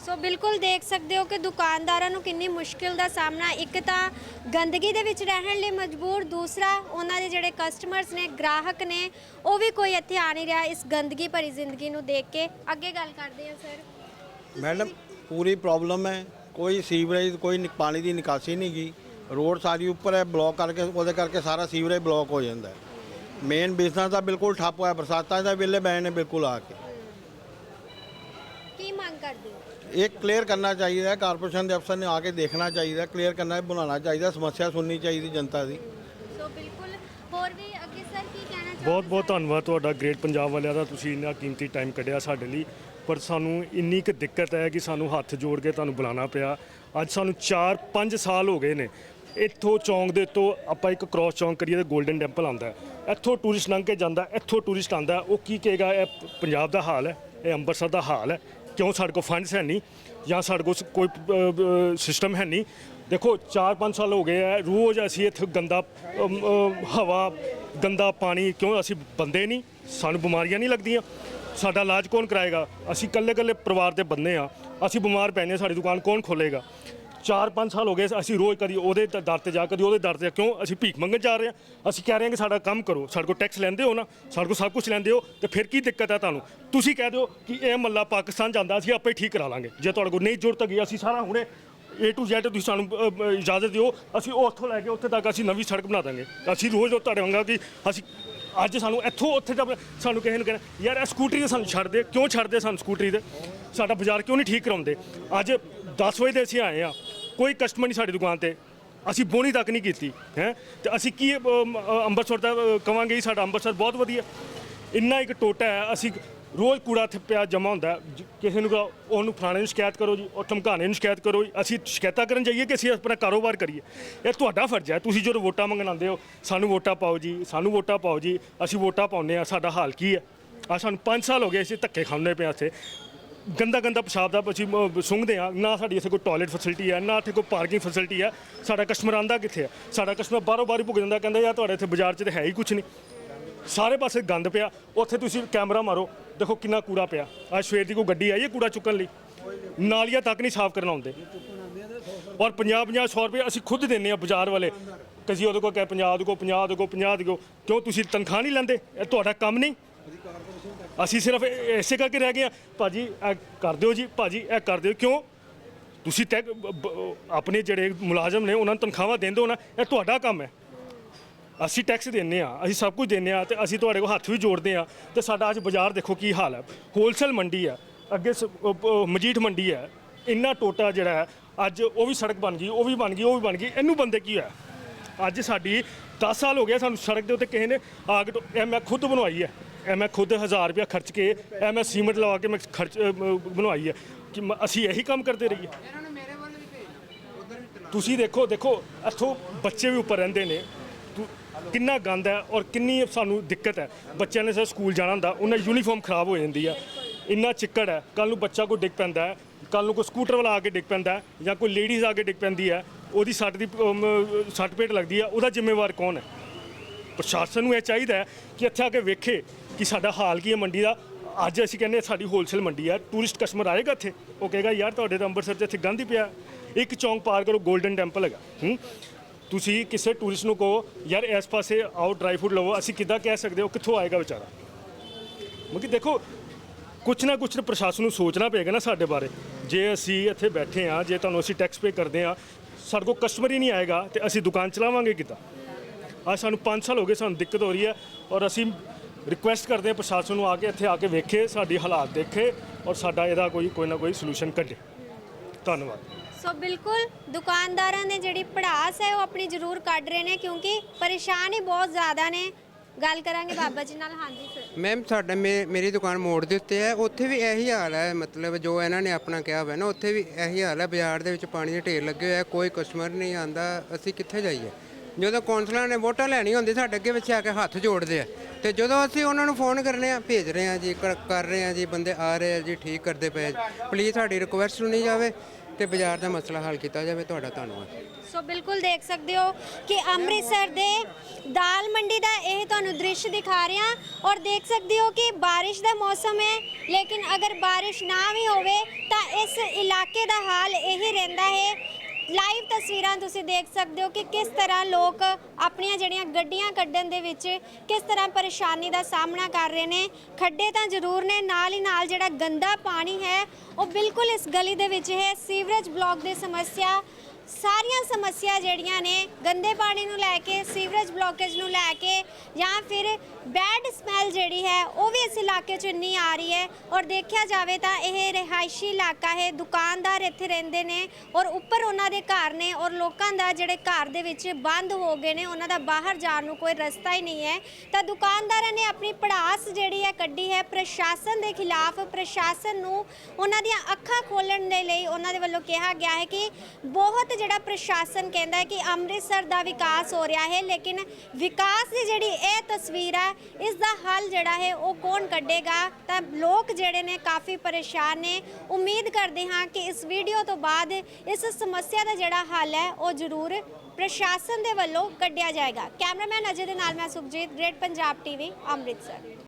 ਸੋ ਬਿਲਕੁਲ ਦੇਖ ਸਕਦੇ ਹੋ ਕਿ ਦੁਕਾਨਦਾਰਾਂ ਨੂੰ ਕਿੰਨੀ ਮੁਸ਼ਕਿਲ ਦਾ ਸਾਹਮਣਾ ਇੱਕ ਤਾਂ ਗੰਦਗੀ ਦੇ ਵਿੱਚ ਰਹਿਣ ਲਈ ਮਜਬੂਰ ਦੂਸਰਾ ਉਹਨਾਂ ਦੇ ਜਿਹੜੇ ਕਸਟਮਰਸ ਨੇ ਗ੍ਰਾਹਕ ਨੇ ਉਹ ਵੀ ਕੋਈ ਇੱਥੇ ਆ ਨਹੀਂ ਰਿਹਾ ਇਸ ਗੰਦਗੀ ਭਰੀ ਜ਼ਿੰਦਗੀ ਨੂੰ ਦੇਖ ਕੇ। ਅੱਗੇ ਗੱਲ ਕਰਦੇ ਹਾਂ ਸਰ। ਮੈਡਮ ਪੂਰੀ ਪ੍ਰੋਬਲਮ ਹੈ ਕੋਈ ਸੀਵਰੇਜ ਕੋਈ ਨਿ- ਪਾਣੀ ਦੀ ਨਿਕਾਸੀ ਨਹੀਂ ਗਈ ਰੋਡ ਸਾਰੀ ਉੱਪਰ ਹੈ ਬਲੌਕ ਕਰਕੇ ਉਹਦੇ ਕਰਕੇ ਸਾਰਾ ਸੀਵਰੇਜ ਬਲੌਕ ਹੋ ਜਾਂਦਾ ਹੈ। ਮੇਨ ਬਿਜ਼ਨਸ ਦਾ ਬਿਲਕੁਲ ਠੱਪ ਹੋਇਆ ਬਰਸਾਤਾਂ ਦਾ ਵੇਲੇ ਬੈਣ ਨੇ ਬਿਲਕੁਲ ਆ ਕੇ। ਕੀ ਮੰਗ ਕਰਦੇ ਹੋ? ਇਹ ਕਲੀਅਰ ਕਰਨਾ ਚਾਹੀਦਾ ਹੈ ਕਾਰਪੋਰੇਸ਼ਨ ਦੇ ਅਫਸਰ ਨੇ ਆ ਕੇ ਦੇਖਣਾ ਚਾਹੀਦਾ ਕਲੀਅਰ ਕਰਨਾ ਬਣਾਉਣਾ ਚਾਹੀਦਾ ਸਮੱਸਿਆ ਸੁਣਨੀ ਚਾਹੀਦੀ ਜਨਤਾ ਦੀ। ਸੋ ਬਿਲਕੁਲ ਹੋਰ ਵੀ ਅੱਗੇ ਸਰ ਕੀ ਕਹਿਣਾ ਬਹੁਤ ਬਹੁਤ ਧੰਨਵਾਦ ਤੁਹਾਡਾ ਗ੍ਰੇਟ ਪੰਜਾਬ ਵਾਲਿਆਂ ਦਾ ਤੁਸੀਂ ਇੰਨਾ ਕੀਮਤੀ ਟਾਈਮ ਕੱਢਿਆ ਸਾਡੇ ਲਈ। ਪਰ ਸਾਨੂੰ ਇੰਨੀ ਕੁ ਦਿੱਕਤ ਹੈ ਕਿ ਸਾਨੂੰ ਹੱਥ ਜੋੜ ਕੇ ਤੁਹਾਨੂੰ ਬੁਲਾਉਣਾ ਪਿਆ। ਅੱਜ ਸਾਨੂੰ 4-5 ਸਾਲ ਹੋ ਗਏ ਨੇ। ਇੱਥੋਂ ਚੌਂਕ ਦੇ ਤੋਂ ਆਪਾਂ ਇੱਕ ਕ੍ਰਾਸ ਚੌਂਕ ਕਰੀਏ ਤੇ 골ਡਨ ਟੈਂਪਲ ਆਉਂਦਾ ਇੱਥੋਂ ਟੂਰਿਸਟ ਲੰਘ ਕੇ ਜਾਂਦਾ, ਇੱਥੋਂ ਟੂਰਿਸਟ ਆਉਂਦਾ ਉਹ ਕੀ ਕਹੇਗਾ, ਇਹ ਪੰਜਾਬ ਦਾ ਹਾਲ ਹੈ, ਇਹ ਅੰਮ੍ਰਿਤਸਰ ਦਾ ਹਾਲ ਹੈ। ਕਿਉਂ ਸਾਡੇ ਕੋਲ ਫੰਡਸ ਹੈ ਨਹੀਂ? ਜਾਂ ਸਾਡੇ ਕੋਲ ਕੋਈ ਸਿਸਟਮ ਹੈ ਨਹੀਂ? ਦੇਖੋ 4-5 ਸਾਲ ਹੋ ਗਏ ਹੈ, ਰੋਜ਼ ਅਸੀਂ ਇੱਥੇ ਗੰਦਾ ਹਵਾ, ਗੰਦਾ ਪਾਣੀ, ਕਿਉਂ ਅਸੀਂ ਬੰਦੇ ਨਹੀਂ? ਸਾਨੂੰ ਬਿਮਾਰੀਆਂ ਨਹੀਂ ਲੱਗਦੀਆਂ। ਸਾਡਾ ਇਲਾਜ ਕੌਣ ਕਰਾਏਗਾ? ਅਸੀਂ ਇਕੱਲੇ ਇਕੱਲੇ ਪਰਿਵਾਰ ਦੇ ਬੰਦੇ ਆ ਅਸੀਂ ਬਿਮਾਰ ਪੈਨੇ ਸਾਡੀ ਦੁਕਾਨ ਕੌਣ ਖੋਲੇਗਾ? 4-5 ਸਾਲ ਹੋ ਗਏ ਅਸੀਂ ਰੋਜ਼ ਕਦੀ ਉਹਦੇ ਦ- ਦਰ ਤੇ ਜਾ ਕਦੀ ਉਹਦੇ ਦਰ ਤੇ ਜਾ। ਕਿਉਂ? ਅਸੀਂ ਭੀਖ ਮੰਗਣ ਜਾ ਰਹੇ ਹਾਂ। ਅਸੀਂ ਕਹਿ ਰਹੇ ਹਾਂ ਕਿ ਸਾਡਾ ਕੰਮ ਕਰੋ। ਸਾਡੇ ਕੋਲ ਟੈਕਸ ਲੈਂਦੇ ਹੋ ਨਾ ਸਾਡੇ ਕੋਲ ਸਭ ਕੁਝ ਲੈਂਦੇ ਹੋ ਤੇ ਫਿਰ ਕੀ ਦਿੱਕਤ ਹੈ ਤੁਹਾਨੂੰ? ਤੁਸੀਂ ਕਹਿ ਦਿਓ ਕਿ ਇਹ ਮੱਲਾ ਪਾਕਿਸਤਾਨ ਜਾਂਦਾ ਅਸੀਂ ਆਪੇ ਠੀਕ ਕਰਾ ਲਾਂਗੇ। ਜੇ ਤੁਹਾਡੇ ਕੋਲ ਨਹੀਂ ਜ਼ਰੂਰਤ ਹੈਗੀ ਅਸੀਂ ਸਾਰਾ ਹੁਣੇ A to Z ਤੁਸੀਂ ਸਾਨੂੰ ਅ, ਅ, ਇਜਾਜ਼ਤ ਦਿਓ। ਅਸੀਂ ਉਹ ਉੱਥੋਂ ਲੈ ਕੇ ਉੱਥੇ ਤੱਕ ਅਸੀਂ ਨਵੀਂ ਸੜਕ ਬਣਾ ਦਾਂਗੇ। ਅਸੀਂ ਰੋਜ਼ ਉਹ ਤੁਹਾਡੇ ਵਾਂਗਾ ਕਿ ਅਸੀਂ ਅੱਜ ਸਾਨੂੰ ਇੱਥੋਂ ਉੱਥੇ ਤੱਕ ਸਾਨੂੰ ਕਿਸੇ ਨੂੰ ਕਹਿਣਾ ਯਾਰ ਇਹ ਸਕੂਟਰੀ ਤੇ ਸਾਨੂੰ ਛੱਡ ਦੇ। ਕਿਉਂ ਛੱਡਦੇ ਸਾਨੂੰ ਸਕੂਟਰੀ ਤੇ? ਸਾਡਾ ਬਾਜ਼ਾਰ ਕਿਉਂ ਨਹੀਂ ਠੀਕ ਕਰਾਉਂਦੇ? ਅੱਜ 10 ਵਜੇ ਦੇ ਅਸੀਂ ਆਏ ਆ ਕੋਈ ਕਸਟਮਰ ਨਹੀਂ ਸਾਡੀ ਦੁਕਾਨ ਤੇ। ਅਸੀਂ ਬੋਣੀ ਤੱਕ ਨਹੀਂ ਕੀਤੀ ਹੈ। ਤੇ ਅਸੀਂ ਕੀ ਅ, ਅ, ਅੰਮ੍ਰਿਤਸਰ ਦਾ ਅ, ਕਵਾਂਗੇ ਜੀ ਸਾਡਾ ਅੰਮ੍ਰਿਤਸਰ ਬਹੁਤ ਵਧੀਆ। ਇੰਨਾ ਇੱਕ ਟੋਟਾ ਹੈ ਅਸੀਂ ਰੋਜ਼ ਕੂੜਾ ਇੱਥੇ ਪਿਆ ਜਮਾ ਹੁੰਦਾ ਹੈ। ਜ- ਕਿਸੇ ਨੂੰ ਕਹੋ ਉਹਨੂੰ ਫਲਾਣੇ ਨੂੰ ਸ਼ਿਕਾਇਤ ਕਰੋ ਜੀ ਉਹ ਧਮਕਾਣੇ ਨੂੰ ਸ਼ਿਕਾਇਤ ਕਰੋ ਜੀ। ਅਸੀਂ ਸ਼ਿਕਾਇਤਾਂ ਕਰਨ ਜਾਈਏ ਕਿ ਅਸੀਂ ਆਪਣਾ ਕਾਰੋਬਾਰ ਕਰੀਏ। ਇਹ ਤੁਹਾਡਾ ਫਰਜ਼ ਹੈ। ਤੁਸੀਂ ਜਦੋਂ ਵੋਟਾਂ ਮੰਗਣ ਆਉਂਦੇ ਹੋ ਸਾਨੂੰ ਵੋਟਾਂ ਪਾਓ ਜੀ ਸਾਨੂੰ ਵੋਟਾਂ ਪਾਓ ਜੀ। ਅਸੀਂ ਵੋਟਾਂ ਪਾਉਂਦੇ ਆ ਸਾਡਾ ਹਾਲ ਕੀ ਹੈ? ਆ ਸਾਨੂੰ 5 ਸਾਲ ਹੋ ਗਏ ਅਸੀਂ ਧੱਕੇ ਖਾਂਦੇ ਪਏ ਹਾਂ ਇੱਥੇ। ਗੰਦਾ ਗੰਦਾ ਪਿਸ਼ਾਬ ਦਾ ਅਸੀਂ ਮ- ਸੁੰਘਦੇ ਆ ਨਾ ਸਾਡੀ ਇੱਥੇ ਕੋਈ ਟਾਇਲਟ ਫੈਸਿਲਿਟੀ ਹੈ, ਨਾ ਇੱਥੇ ਕੋਈ ਪਾਰਕਿੰਗ ਫੈਸਿਲਿਟੀ ਹੈ। ਸਾਡਾ ਕਸਟਮਰ ਆਂਦਾ ਕਿੱਥੇ ਹੈ? ਸਾਡਾ ਕਸਟਮਰ ਬਾਹਰੋਂ ਬਾਹਰ ਹੀ ਭੁੱਗ ਜਾਂਦਾ, ਕਹਿੰਦਾ, ਯਾਰ, ਤੁਹਾਡੇ ਇੱਥੇ ਬਾਜ਼ਾਰ 'ਚ ਤਾਂ ਹੈ ਹੀ ਕੁਝ ਨਹੀਂ। ਸਾਰੇ ਪਾਸੇ ਗੰਦ ਪਿਆ। ਉੱਥੇ ਤੁਸੀਂ ਕੈਮਰਾ ਮਾਰੋ। ਦੇਖੋ ਕਿੰਨਾ ਕੂੜਾ ਪਿਆ। ਅੱਜ ਸਵੇਰ ਦੀ ਕੋਈ ਗੱਡੀ ਆਈ ਹੈ ਕੂੜਾ ਚੁੱਕਣ ਲਈ? ਨਾਲੀਆਂ ਤੱਕ ਨਹੀਂ ਸਾਫ਼ ਕਰਨ ਆਉਂਦੇ। ਔਰ 50 50 100 ਰੁਪਏ ਅਸੀਂ ਖੁਦ ਦਿੰਨੇ ਆ ਬਾਜ਼ਾਰ ਵਾਲੇ। ਕਦੀ ਉਹਦੇ ਕੋਲ ਕਹੇ 50 ਦੇ ਕੋ 50 ਦੇ ਕੋ 50 ਦੇ ਕੋ। ਕਿਉਂ? ਤੁਸੀਂ ਤਨਖਾਹ ਨਹੀਂ ਲੈਂਦੇ। ਇਹ ਤੁਹਾਡਾ ਕੰਮ ਨਹੀਂ। ਅਸੀਂ ਸਿਰਫ ਇਸੇ ਕਰਕੇ ਰਹਿ ਗਏ ਆ ਭਾਜੀ, ਇਹ ਕਰ ਦਿਓ ਜੀ। ਭਾਜੀ, ਇਹ ਕਰ ਦਿਓ। ਕਿਉਂ? ਤੁਸੀਂ ਤੈ ਆਪਣੇ ਜਿਹੜੇ ਮੁਲਾਜ਼ਮ ਨੇ, ਉਹਨਾਂ ਨੂੰ ਤਨਖਾਹਾਂ ਦੇਣ ਦਿਓ ਨਾ। ਇਹ ਤੁਹਾਡਾ ਕੰਮ ਹੈ। ਅਸੀਂ ਟੈਕਸ ਦਿੰਨੇ ਆ ਅਸੀਂ ਸਭ ਕੁਝ ਦਿੰਨੇ ਆ ਤੇ ਅਸੀਂ ਤੁਹਾਡੇ ਕੋਲ ਹੱਥ ਵੀ ਜੋੜਦੇ ਆ ਤੇ ਸਾਡਾ ਅੱਜ ਬਾਜ਼ਾਰ ਦੇਖੋ ਕੀ ਹਾਲ ਹੈ। ਹੋਲਸੇਲ ਮੰਡੀ ਆ ਅੱਗੇ ਸ- ਮਜੀਠ ਮੰਡੀ ਹੈ। ਇੰਨਾ ਟੋਟਾ ਜਿਹੜਾ ਹੈ, ਅੱਜ ਉਹ ਵੀ ਸੜਕ ਬਣ ਗਈ, ਉਹ ਵੀ ਬਣ ਗਈ, ਉਹ ਵੀ ਬਣ ਗਈ। ਇਹਨੂੰ ਬੰਦੇ ਕੀ ਹੋਇਆ? ਅੱਜ ਸਾਡੀ 10 ਸਾਲ ਹੋ ਗਿਆ ਸਾਨੂੰ ਸੜਕ ਦੇ ਉੱਤੇ ਕਿਸੇ ਨੇ ਆ ਕੇ ਇਹ ਮੈਂ ਖੁਦ ਬਣਵਾਈ ਹੈ। ਇਹ ਮੈਂ ਖੁਦ 1000 ਰੁਪਇਆ ਖਰਚ ਕੇ ਇਹ ਮੈਂ ਸੀਮੈਂਟ ਲਵਾ ਕੇ ਮੈਂ ਖਰਚ ਅ, ਬਣਵਾਈ ਹੈ। ਕਿ ਮ- ਅਸੀਂ ਇਹੀ ਕੰਮ ਕਰਦੇ ਰਹੀਏ। ਤੁਸੀਂ ਦੇਖੋ ਦੇਖੋ ਇੱਥੋਂ ਬੱਚੇ ਵੀ ਉੱਪਰ ਰਹਿੰਦੇ ਨੇ। ਤੁ- ਕਿੰਨਾ ਗੰਦ ਹੈ ਔਰ ਕਿੰਨੀ ਸਾਨੂੰ ਦਿੱਕਤ ਹੈ। ਬੱਚਿਆਂ ਨੇ ਸਰ ਸਕੂਲ ਜਾਣਾ ਹੁੰਦਾ ਉਹਨਾਂ ਦੀ ਯੂਨੀਫਾਰਮ ਖਰਾਬ ਹੋ ਜਾਂਦੀ ਹੈ। ਇੰਨਾ ਚਿੱਕੜ ਹੈ। ਕੱਲ ਨੂੰ ਬੱਚਾ ਕੋਈ ਡਿੱਗ ਪੈਂਦਾ ਹੈ। ਕੱਲ ਨੂੰ ਕੋਈ ਸਕੂਟਰ ਵਾਲਾ ਆ ਕੇ ਡਿੱਗ ਪੈਂਦਾ ਹੈ ਜਾਂ ਕੋਈ ਲੇਡੀਜ਼ ਆ ਕੇ ਡਿੱਗ ਪੈਂਦੀ ਹੈ। ਉਹਦੀ ਸੱਟ ਦੀ ਅਮ, ਸੱਟ ਪੇਟ ਲੱਗਦੀ ਹੈ। ਉਹਦਾ ਜ਼ਿੰਮੇਵਾਰ ਕੌਣ ਹੈ? ਪ੍ਰਸ਼ਾਸਨ ਨੂੰ ਇਹ ਚਾਹੀਦਾ ਹੈ ਕਿ ਇੱਥੇ ਆ ਕੇ ਵੇਖੇ। ਕਿ ਸਾਡਾ ਹਾਲ ਕੀ ਹੈ ਮੰਡੀ ਦਾ? ਅੱਜ ਅਸੀਂ ਕਹਿੰਦੇ ਹਾਂ ਸਾਡੀ ਹੋਲਸੇਲ ਮੰਡੀ ਹੈ ਟੂਰਿਸਟ ਕਸਟਮਰ ਆਏਗਾ ਇੱਥੇ। ਉਹ ਕਹੇਗਾ, ਯਾਰ, ਤੁਹਾਡੇ ਤਾਂ ਅੰਮ੍ਰਿਤਸਰ 'ਚ ਇੱਥੇ ਗੰਦ ਹੀ ਪਿਆ। ਇੱਕ ਚੌਂਕ ਪਾਰ ਕਰੋ 골ਡਨ ਟੈਂਪਲ ਹੈਗਾ। ਹੂੰ? ਤੁਸੀਂ ਕਿਸੇ ਟੂਰਿਸਟ ਨੂੰ ਕਹੋ, ਯਾਰ, ਇਸ ਪਾਸੇ ਆਓ ਡਰਾਈ ਫੂਡ ਲਵੋ। ਅਸੀਂ ਕਿੱਦਾਂ ਕਹਿ ਸਕਦੇ ਹੋ ਕਿੱਥੋਂ ਆਏਗਾ ਵਿਚਾਰਾ? ਕਿਉਂਕਿ ਦੇਖੋ, ਕੁਛ ਨਾ ਕੁਛ ਪ੍ਰਸ਼ਾਸਨ ਨੂੰ ਸੋਚਣਾ ਪਏਗਾ ਨਾ ਸਾਡੇ ਬਾਰੇ। ਜੇ ਅਸੀਂ ਇੱਥੇ ਬੈਠੇ ਆ ਜੇ ਤੁਹਾਨੂੰ ਅਸੀਂ ਟੈਕਸ ਪੇ ਕਰਦੇ ਆ ਸਾਡੇ ਕੋਲ ਕਸਟਮਰ ਹੀ ਨਹੀਂ ਆਏਗਾ ਤੇ ਅਸੀਂ ਦੁਕਾਨ ਚਲਾਵਾਂਗੇ ਕਿੱਦਾਂ? ਅੱਜ ਸਾਨੂੰ 5 ਸਾਲ ਹੋ ਗਏ, ਸਾਨੂੰ ਦਿੱਕਤ ਹੋ ਰਹੀ ਹੈ ਔਰ ਅਸੀਂ ਰਿਕੁਐਸਟ ਕਰਦੇ ਹਾਂ ਪ੍ਰਸ਼ਾਸਨ ਨੂੰ ਆ ਕੇ ਇੱਥੇ ਆ ਕੇ ਵੇਖੇ ਸਾਡੀ ਹਾਲਾਤ ਦੇਖੇ ਔਰ ਸਾਡਾ ਇਹਦਾ ਕੋਈ ਕੋਈ ਨਾ ਕੋਈ ਸੋਲੂਸ਼ਨ ਕੱਢੇ। ਧੰਨਵਾਦ। ਸੋ ਬਿਲਕੁਲ ਦੁਕਾਨਦਾਰਾਂ ਨੇ ਜਿਹੜੀ ਪੜਾਸ ਹੈ ਉਹ ਆਪਣੀ ਜ਼ਰੂਰ ਕੱਢ ਰਹੇ ਨੇ ਕਿਉਂਕਿ ਪਰੇਸ਼ਾਨ ਹੀ ਬਹੁਤ ਜ਼ਿਆਦਾ ਨੇ। ਗੱਲ ਕਰਾਂਗੇ ਬਾਬਾ ਜੀ ਨਾਲ ਹਾਂਜੀ ਸਰ ਮੈਮ ਸਾਡਾ ਮੇ- ਮੇਰੀ ਦੁਕਾਨ ਮੋੜ ਦੇ ਉੱਤੇ ਹੈ। ਉੱਥੇ ਵੀ ਇਹੀ ਹਾਲ ਹੈ ਮਤਲਬ ਜੋ ਇਹਨਾਂ ਨੇ ਆਪਣਾ ਕਿਹਾ ਹੋਇਆ ਨਾ ਉੱਥੇ ਵੀ ਇਹੀ ਹਾਲ ਹੈ। ਬਾਜ਼ਾਰ ਦੇ ਵਿੱਚ ਪਾਣੀ ਦੇ ਢੇਰ ਲੱਗੇ ਹੋਏ ਆ ਕੋਈ ਕਸਟਮਰ ਨਹੀਂ ਆਂਦਾ ਅਸੀਂ ਕਿੱਥੇ ਜਾਈਏ? ਜਦੋਂ ਕੌਂਸਲਰਾਂ ਨੇ ਵੋਟਾਂ ਲੈਣੀ ਹੁੰਦੀ ਸਾਡੇ ਅੱਗੇ ਪਿੱਛੇ ਆ ਕੇ ਹੱਥ ਜੋੜਦੇ ਆ। ਤੇ ਜਦੋਂ ਅਸੀਂ ਉਹਨਾਂ ਨੂੰ ਫੋਨ ਕਰਨੇ ਆ, ਭੇਜ ਰਹੇ ਆ ਜੀ ਕਰ ਕਰ ਰਹੇ ਆ ਜੀ, ਬੰਦੇ ਆ ਰਹੇ ਆ ਜੀ, ਠੀਕ ਕਰਦੇ ਪਏ ਪਲੀਜ਼ ਸਾਡੀ ਰਿਕੁਐਸਟ ਸੁਣੀ ਜਾਵੇ ਤੇ ਬਾਜ਼ਾਰ ਦਾ ਮਸਲਾ ਹੱਲ ਕੀਤਾ ਜਾਵੇ, ਤੁਹਾਡਾ ਧੰਨਵਾਦ। ਸੋ ਬਿਲਕੁਲ ਦੇਖ ਸਕਦੇ ਹੋ ਕਿ ਅੰਮ੍ਰਿਤਸਰ ਦੇ ਦਾਲ ਮੰਡੀ ਦਾ ਇਹ ਤੁਹਾਨੂੰ ਦ੍ਰਿਸ਼ ਦਿਖਾ ਰਿਹਾ ਔਰ ਦੇਖ ਸਕਦੇ ਹੋ ਕਿ ਬਾਰਿਸ਼ ਦਾ ਮੌਸਮ ਹੈ, ਲੇਕਿਨ ਅਗਰ ਬਾਰਿਸ਼ ਨਾ ਵੀ ਹੋਵੇ ਤਾਂ ਇਸ ਇਲਾਕੇ ਦਾ ਹਾਲ ਇਹੀ ਰਹਿੰਦਾ ਹੈ ਲਾਈਵ ਤਸਵੀਰਾਂ ਤੁਸੀਂ ਦੇਖ ਸਕਦੇ ਹੋ ਕਿ ਕਿਸ ਤਰ੍ਹਾਂ ਲੋਕ ਆਪਣੀਆਂ ਜਿਹੜੀਆਂ ਗੱਡੀਆਂ ਕੱਢਣ ਦੇ ਵਿੱਚ ਕਿਸ ਤਰ੍ਹਾਂ ਪਰੇਸ਼ਾਨੀ ਦਾ ਸਾਹਮਣਾ ਕਰ ਰਹੇ ਨੇ। ਖੱਡੇ ਤਾਂ ਜ਼ਰੂਰ ਨੇ, ਨਾਲ ਹੀ ਨਾਲ ਜਿਹੜਾ ਗੰਦਾ ਪਾਣੀ ਹੈ, ਉਹ ਬਿਲਕੁਲ ਇਸ ਗਲੀ ਦੇ ਵਿੱਚ ਹੈ। ਸੀਵਰੇਜ ਬਲਾਕ ਦੀ ਸਮੱਸਿਆ ਸਾਰੀਆਂ ਸਮੱਸਿਆ ਜਿਹੜੀਆਂ ਨੇ ਗੰਦੇ ਪਾਣੀ ਨੂੰ ਲੈ ਕੇ, ਸੀਵਰੇਜ ਬਲੋਕੇਜ ਨੂੰ ਲੈ ਕੇ ਜਾਂ ਫਿਰ ਬੈਡ ਸਮੈਲ ਜਿਹੜੀ ਹੈ, ਉਹ ਵੀ ਇਸ ਇਲਾਕੇ 'ਚ ਇੰਨੀ ਆ ਰਹੀ ਹੈ। ਔਰ ਦੇਖਿਆ ਜਾਵੇ ਤਾਂ ਇਹ ਰਿਹਾਇਸ਼ੀ ਇਲਾਕਾ ਹੈ, ਦੁਕਾਨਦਾਰ ਇੱਥੇ ਰਹਿੰਦੇ ਨੇ ਔਰ ਉੱਪਰ ਉਹਨਾਂ ਦੇ ਘਰ ਨੇ ਔਰ ਲੋਕਾਂ ਦਾ ਜਿਹੜੇ ਘਰ ਦੇ ਵਿੱਚ ਬੰਦ ਹੋ ਗਏ ਨੇ, ਉਹਨਾਂ ਦਾ ਬਾਹਰ ਜਾਣ ਨੂੰ ਕੋਈ ਰਸਤਾ ਹੀ ਨਹੀਂ ਹੈ। ਤਾਂ ਦੁਕਾਨਦਾਰਾਂ ਨੇ ਆਪਣੀ ਪੜਾਸ ਜਿਹੜੀ ਹੈ ਕੱਢੀ ਹੈ, ਪ੍ਰਸ਼ਾਸਨ ਦੇ ਖਿਲਾਫ, ਪ੍ਰਸ਼ਾਸਨ ਨੂੰ ਉਹਨਾਂ ਦੀਆਂ ਅੱਖਾਂ ਖੋਲਣ ਦੇ ਲਈ ਉਹਨਾਂ ਦੇ ਵੱਲੋਂ ਕਿਹਾ ਗਿਆ ਹੈ ਕਿ ਬਹੁਤ ਜਿਹੜਾ ਪ੍ਰਸ਼ਾਸਨ ਕਹਿੰਦਾ ਕਿ ਅੰਮ੍ਰਿਤਸਰ ਦਾ ਵਿਕਾਸ ਹੋ ਰਿਹਾ ਹੈ, ਲੇਕਿਨ ਵਿਕਾਸ ਦੀ ਜਿਹੜੀ ਇਹ ਤਸਵੀਰ ਹੈ, ਇਸ ਦਾ ਹੱਲ ਜਿਹੜਾ ਹੈ ਉਹ ਕੌਣ ਕੱਢੇਗਾ? ਤਾਂ ਲੋਕ ਜਿਹੜੇ ਨੇ ਕਾਫੀ ਪਰੇਸ਼ਾਨ ਨੇ। ਉਮੀਦ ਕਰਦੇ ਹਾਂ ਕਿ ਇਸ ਵੀਡੀਓ ਤੋਂ ਬਾਅਦ ਇਸ ਸਮੱਸਿਆ ਦਾ ਜਿਹੜਾ ਹੱਲ ਹੈ, ਉਹ ਜ਼ਰੂਰ ਪ੍ਰਸ਼ਾਸਨ ਦੇ ਵੱਲੋਂ ਕੱਢਿਆ ਜਾਏਗਾ। ਕੈਮਰਾਮੈਨ ਅਜੇ ਦੇ ਨਾਲ ਮੈਂ ਸੁਖਜੀਤ ਗ੍ਰੇਟ ਪੰਜਾਬ ਟੀਵੀ ਅੰਮ੍ਰਿਤਸਰ।